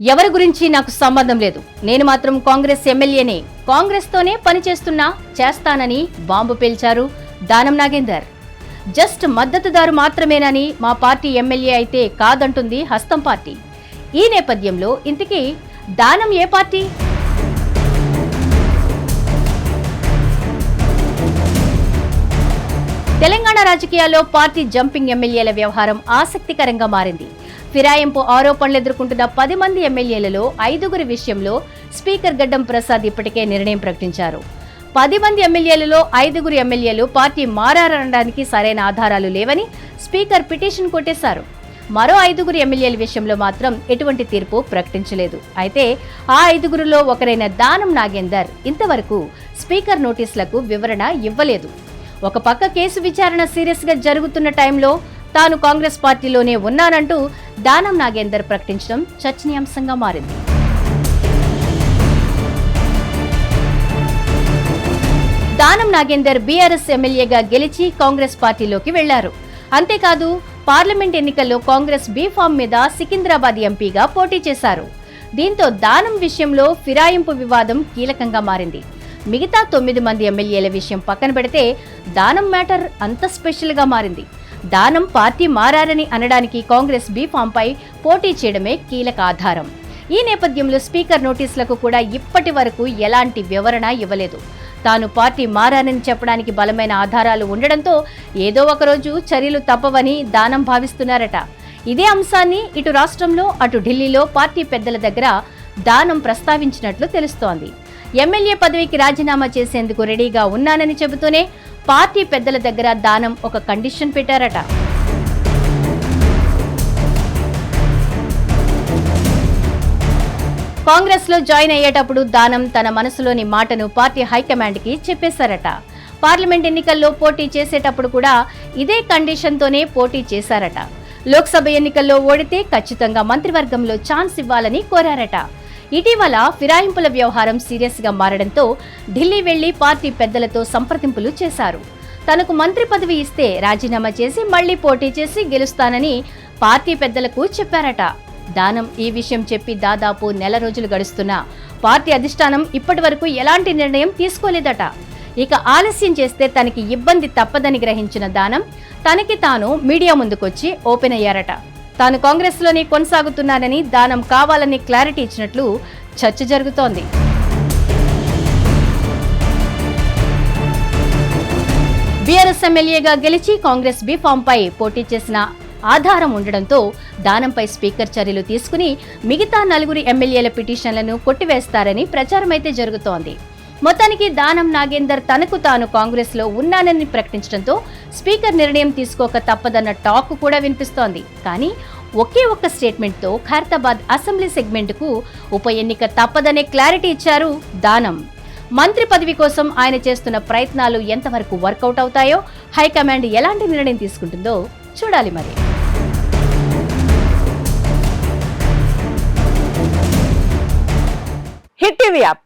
ఎవరి గురించి నాకు సంబంధం లేదు. నేను మాత్రం కాంగ్రెస్ ఎమ్మెల్యేనే. కాంగ్రెస్తోనే పనిచేస్తున్నా చేస్తానని బాంబు పేల్చారు దానం నాగేందర్. జస్ట్ మద్దతుదారు మాత్రమేనని మా పార్టీ ఎమ్మెల్యే అయితే కాదంటుంది హస్తం పార్టీ. ఈ నేపథ్యంలో ఇంతకీ దానం ఏ పార్టీ? తెలంగాణ రాజకీయాల్లో పార్టీ జంపింగ్ ఎమ్మెల్యేల వ్యవహారం ఆసక్తికరంగా మారింది. ఫిరాయింపు ఆరోపణలు ఎదుర్కొంటున్న పది మంది ఎమ్మెల్యేలలో ఐదుగురి విషయంలో స్పీకర్ గడ్డం ప్రసాద్ ఇప్పటికే నిర్ణయం ప్రకటించారు. పది మంది ఎమ్మెల్యేలలో ఐదుగురు ఎమ్మెల్యేలు పార్టీ మారారనడానికి సరైన ఆధారాలు లేవని స్పీకర్ పిటిషన్ కొట్టేశారు. మరో ఐదుగురు ఎమ్మెల్యేల విషయంలో మాత్రం ఎటువంటి తీర్పు ప్రకటించలేదు. అయితే ఆ ఐదుగురులో ఒకరైన దానం నాగేందర్ ఇంతవరకు స్పీకర్ నోటీసులకు వివరణ ఇవ్వలేదు. ఒక పక్క కేసు విచారణ సీరియస్గా జరుగుతున్న టైంలో తాను కాంగ్రెస్ పార్టీలోనే ఉన్నానంటూ దానం నాగేందర్ ప్రకటించడం చర్చనీయాంశంగా మారింది. దానం నాగేందర్ బీఆర్ఎస్ ఎమ్మెల్యేగా గెలిచి కాంగ్రెస్ పార్టీలోకి వెళ్ళారు. అంతేకాదు పార్లమెంట్ ఎన్నికల్లో కాంగ్రెస్ బీఫామ్ మీద సికింద్రాబాద్ ఎంపీగా పోటీ చేశారు. దీంతో దానం విషయంలో ఫిరాయింపు వివాదం కీలకంగా మారింది. మిగతా తొమ్మిది మంది ఎమ్మెల్యేల విషయం పక్కన పెడితే దానం మ్యాటర్ అంత స్పెషల్గా మారింది. దానం పార్టీ మారారని అనడానికి కాంగ్రెస్ బీఫామ్పై పోటీ చేయడమే కీలక ఆధారం. ఈ నేపథ్యంలో స్పీకర్ నోటీసులకు కూడా ఇప్పటి వరకు ఎలాంటి వివరణ ఇవ్వలేదు. తాను పార్టీ మారానని చెప్పడానికి బలమైన ఆధారాలు ఉండడంతో ఏదో ఒకరోజు చర్యలు తప్పవని దానం భావిస్తున్నారట. ఇదే అంశాన్ని ఇటు రాష్ట్రంలో అటు ఢిల్లీలో పార్టీ పెద్దల దగ్గర దానం ప్రస్తావించినట్లు తెలుస్తోంది. ఎమ్మెల్యే పదవికి రాజీనామా చేసేందుకు రెడీగా ఉన్నానని చెబుతూనే పార్టీ పెద్దల దగ్గర దానం ఒక కండిషన్ పెట్టారట. కాంగ్రెస్లో జాయిన్ అయ్యేటప్పుడు దానం తన మనసులోని మాటను పార్టీ హైకమాండ్కి చెప్పేశారట. పార్లమెంట్ ఎన్నికల్లో పోటీ చేసేటప్పుడు కూడా ఇదే కండిషన్తోనే పోటీ చేశారట. లోక్సభ ఎన్నికల్లో ఓడితే ఖచ్చితంగా మంత్రివర్గంలో ఛాన్స్ ఇవ్వాలని కోరారట. ఇటీవల ఫిరాయింపుల వ్యవహారం సీరియస్గా మారడంతో ఢిల్లీ వెళ్ళి పార్టీ పెద్దలతో సంప్రదింపులు చేశారు. తనకు మంత్రి పదవి ఇస్తే రాజీనామా చేసి మళ్ళీ పోటీ చేసి గెలుస్తానని పార్టీ పెద్దలకు చెప్పారట. దానం ఈ విషయం చెప్పి దాదాపు నెల రోజులు గడుస్తున్నా పార్టీ అధిష్టానం ఇప్పటి వరకు ఎలాంటి నిర్ణయం తీసుకోలేదట. ఇక ఆలస్యం చేస్తే తనకి ఇబ్బంది తప్పదని గ్రహించిన దానం తనకి తాను మీడియా ముందుకొచ్చి ఓపెన్ అయ్యారట. తాను కాంగ్రెస్లోనే కొనసాగుతున్నానని దానం కావాలని క్లారిటీ ఇచ్చినట్లు చర్చ జరుగుతోంది. బీఆర్ఎస్ ఎమ్మెల్యేగా గెలిచి కాంగ్రెస్ బీఫామ్ పై పోటీ చేసిన ఆధారం ఉండడంతో దానంపై స్పీకర్ చర్యలు తీసుకుని మిగతా నలుగురి ఎమ్మెల్యేల పిటిషన్లను కొట్టివేస్తారని ప్రచారమైతే జరుగుతోంది. మొత్తానికి దానం నాగేందర్ తనకు తాను కాంగ్రెస్లో ఉన్నానని ప్రకటించడంతో స్పీకర్ నిర్ణయం తీసుకోక తప్పదన్న టాక్ కూడా వినిపిస్తోంది. కానీ ఒకే ఒక్క స్టేట్మెంట్తో ఖైరతాబాద్ అసెంబ్లీ సెగ్మెంట్కు ఉప ఎన్నిక తప్పదనే క్లారిటీ ఇచ్చారు దానం. మంత్రి పదవి కోసం ఆయన చేస్తున్న ప్రయత్నాలు ఎంతవరకు వర్కౌట్ అవుతాయో హైకమాండ్ ఎలాంటి నిర్ణయం తీసుకుంటుందో చూడాలి మరి. Hit TV app